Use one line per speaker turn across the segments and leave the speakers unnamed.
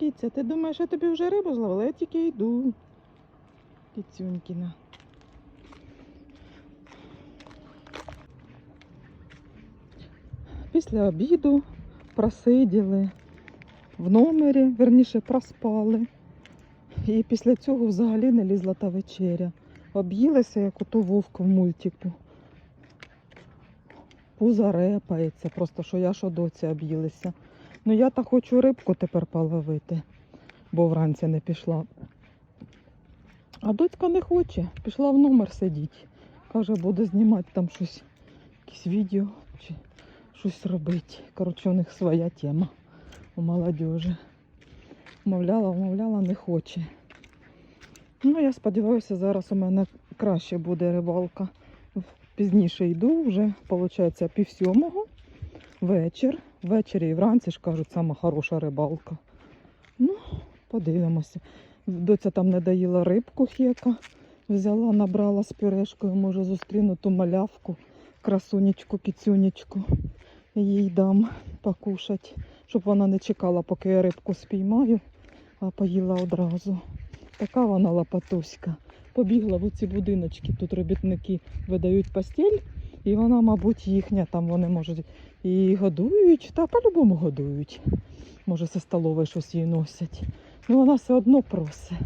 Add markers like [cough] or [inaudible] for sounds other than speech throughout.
Кіця, ти думаєш, я тобі вже рибу зловила? Я тільки йду. Кіцюнькіна. Після обіду просиділи в номері, верніше проспали. І після цього взагалі не лізла та вечеря. Об'їлися, як ото вовк в мультику. Пузо репається, просто що я що доці об'їлися. Ну я так хочу рибку тепер половити, бо вранці не пішла. А дочка не хоче, пішла в номер сидіти. Каже, буде знімати там щось, якісь відео чи щось робити. Коротше, у них своя тема у молодежі. Мовляла, мовляла, не хоче. Ну, я сподіваюся, зараз у мене краще буде рибалка. Пізніше йду, вже, виходить, пів сьомого. Вечір. Ввечері і вранці ж кажуть, сама хороша рибалка. Ну, подивимося. Доця там не доїла рибку хека. Взяла, набрала з пюрешкою, може зустріну ту малявку, красунечку, кіцюнечку. Їй дам покушать, щоб вона не чекала, поки я рибку спіймаю, а поїла одразу. Така вона лопатуська. Побігла в ці будиночки, тут робітники видають постіль, і вона, мабуть, їхня, там вони можуть і годують, та по-любому годують. Може, зі столової щось їй носять. Ну вона все одно просить.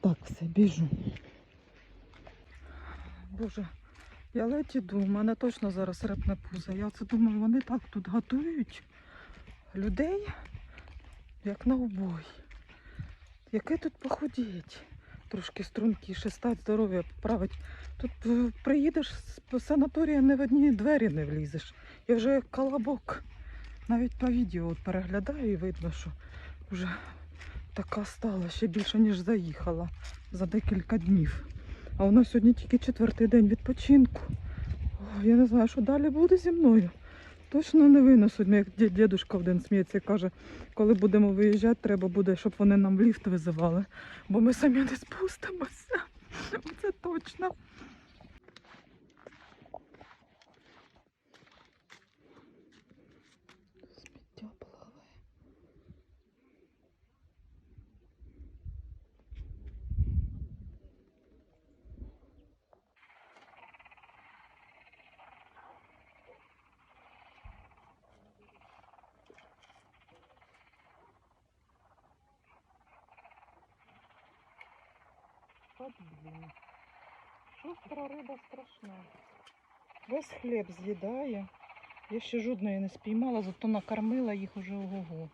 Так, все, біжу. Боже, я ледь іду, у мене точно зараз репне пузо. Я оце думаю, вони так тут готують людей, як на убой. Яке тут похудіть? Трошки стрункіше, стать здоров'я поправить. Тут е, приїдеш з санаторія не в одні двері не влізеш. Я вже як колобок. Навіть по відео от переглядаю і видно, що вже така стала ще більше, ніж заїхала за декілька днів. А у нас сьогодні тільки четвертий день відпочинку. О, я не знаю, що далі буде зі мною. Точно не винесуть, як дід- дідушка один сміється і каже, коли будемо виїжджати, треба буде, щоб вони нам ліфт визивали, бо ми самі не спустимося. Це точно. Блін. Шустра риба страшна. Весь хліб з'їдає. Я ще жодної не спіймала, зато накормила їх уже ого-го.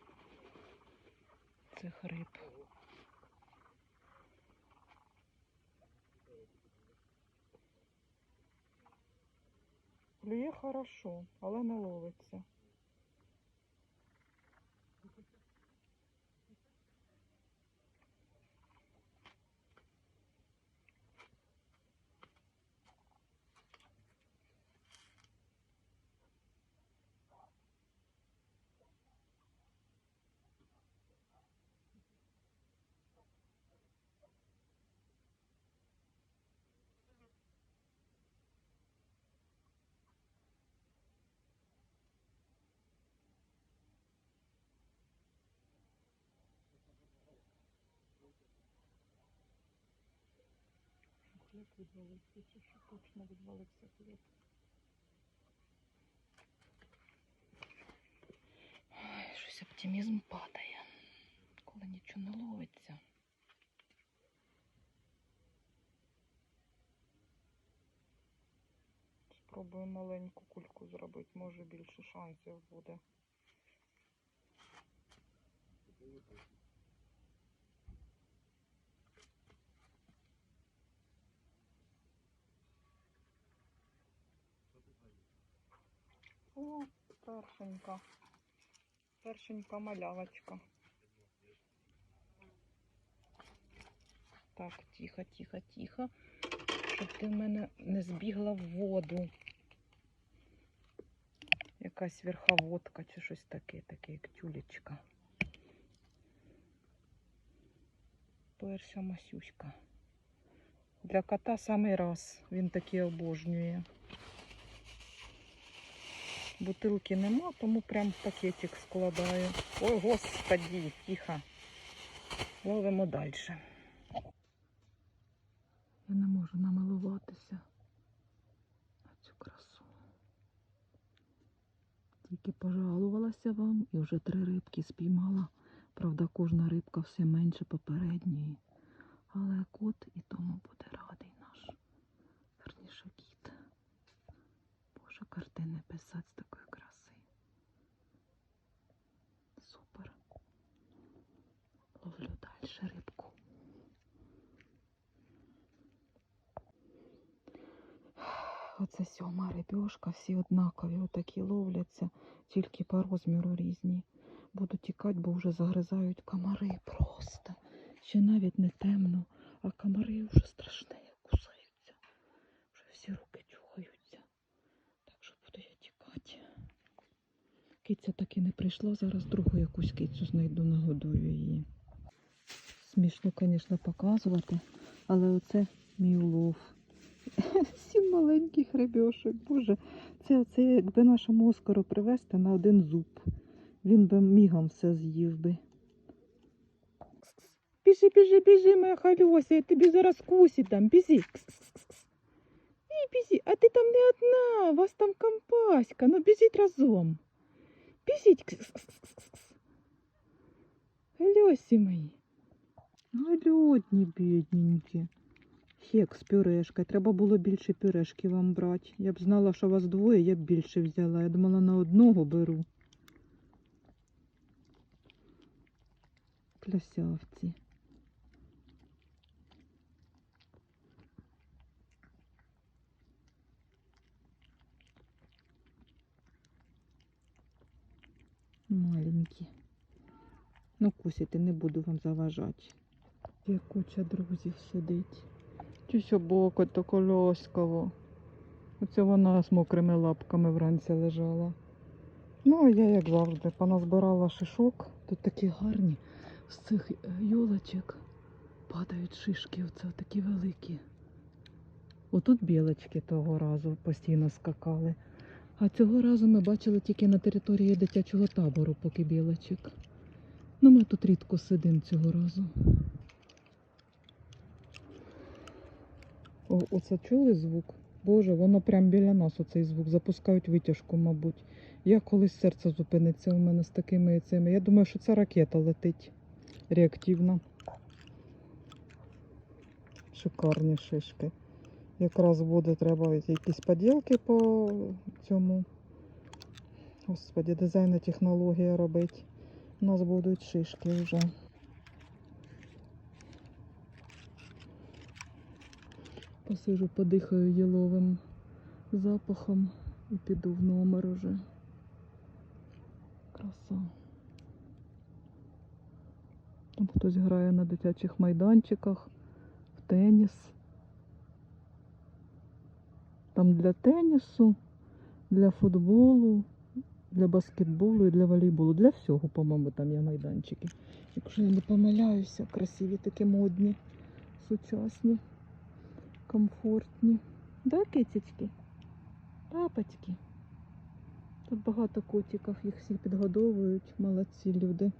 Цих риб. Клює хорошо, але не ловиться. Хліб відвалився, чи що точно відвалився хліб. Щось оптимізм падає, коли нічого не ловиться. Спробую маленьку кульку зробити, може більше шансів буде. О, першенька. Першенька малявочка. Так, тихо, тихо, тихо. Щоб ти в мене не збігла в воду. Якась верховодка чи щось таке, таке, як тюлечка. Перша масюська. Для кота самий раз. Він такі обожнює. Бутилки нема, тому прям пакетик складаю. Ой, господі, тихо. Ловимо далі. Я не можу намилуватися на цю красу. Тільки пожалувалася вам і вже три рибки спіймала. Правда, кожна рибка все менше попередньої. Але кот і тому буде радий наш. Верніше кіт. Боже, картини писати з такої краси. Супер. Ловлю далі рибку. Оце сьома рибьошка, всі однакові, отакі ловляться, тільки по розміру різні. Буду тікати, бо вже загризають комари просто. Ще навіть не темно, а комари вже страшне, як кусаються. Вже всі руки чухаються. Так що буду я тікати. Киця так і не прийшла, зараз другу якусь кицю знайду, нагодую її. Смішно, звісно, показувати, але оце мій улов. [laughs] Сім маленьких рибьошок. Боже, це оце якби нашому Оскару привезти на один зуб. Він би мігом все з'їв би. Біжи, біжи, біжи, моя халюся, я тобі зараз кусі там, біжи. Ій, біжи, а ти там не одна, у вас там компаська, ну біжіть разом. Біжіть. Галюсі мої. Галюдні, бідненькі. Хекс, пюрешка. Треба було більше пюрешки вам брати. Я б знала, що вас двоє, я б більше взяла. Я думала, на одного беру. Красавці. Маленькі. Ну, кусити не буду вам заважати. Є куча друзів сидить. Чусь боку то колоськово. Оце вона з мокрими лапками вранці лежала. Ну, а я, як завжди, поназбирала шишок. Тут такі гарні. З цих е, йолочок падають шишки, оце такі великі. Отут білочки того разу постійно скакали. А цього разу ми бачили тільки на території дитячого табору, поки білочок. Ну, ми тут рідко сидимо цього разу. О, оце чули звук? Боже, воно прям біля нас оцей звук. Запускають витяжку, мабуть. Я колись серце зупиниться у мене з такими цими. Я думаю, що це ракета летить реактивна. Шикарні шишки. Якраз буде треба якісь поділки по цьому. Господі, дизайн і технологія робити. У нас будуть шишки вже. Посижу, подихаю яловим запахом і піду в номер уже. Краса. Там хтось грає на дитячих майданчиках, в теніс. Там для тенісу, для футболу, для баскетболу і для волейболу. Для всього, по-моєму, там є майданчики. Якщо я не помиляюся, красиві такі модні, сучасні комфортні. Да, китячки? Папочки. Тут багато котиків, їх всі підгодовують. Молодці люди.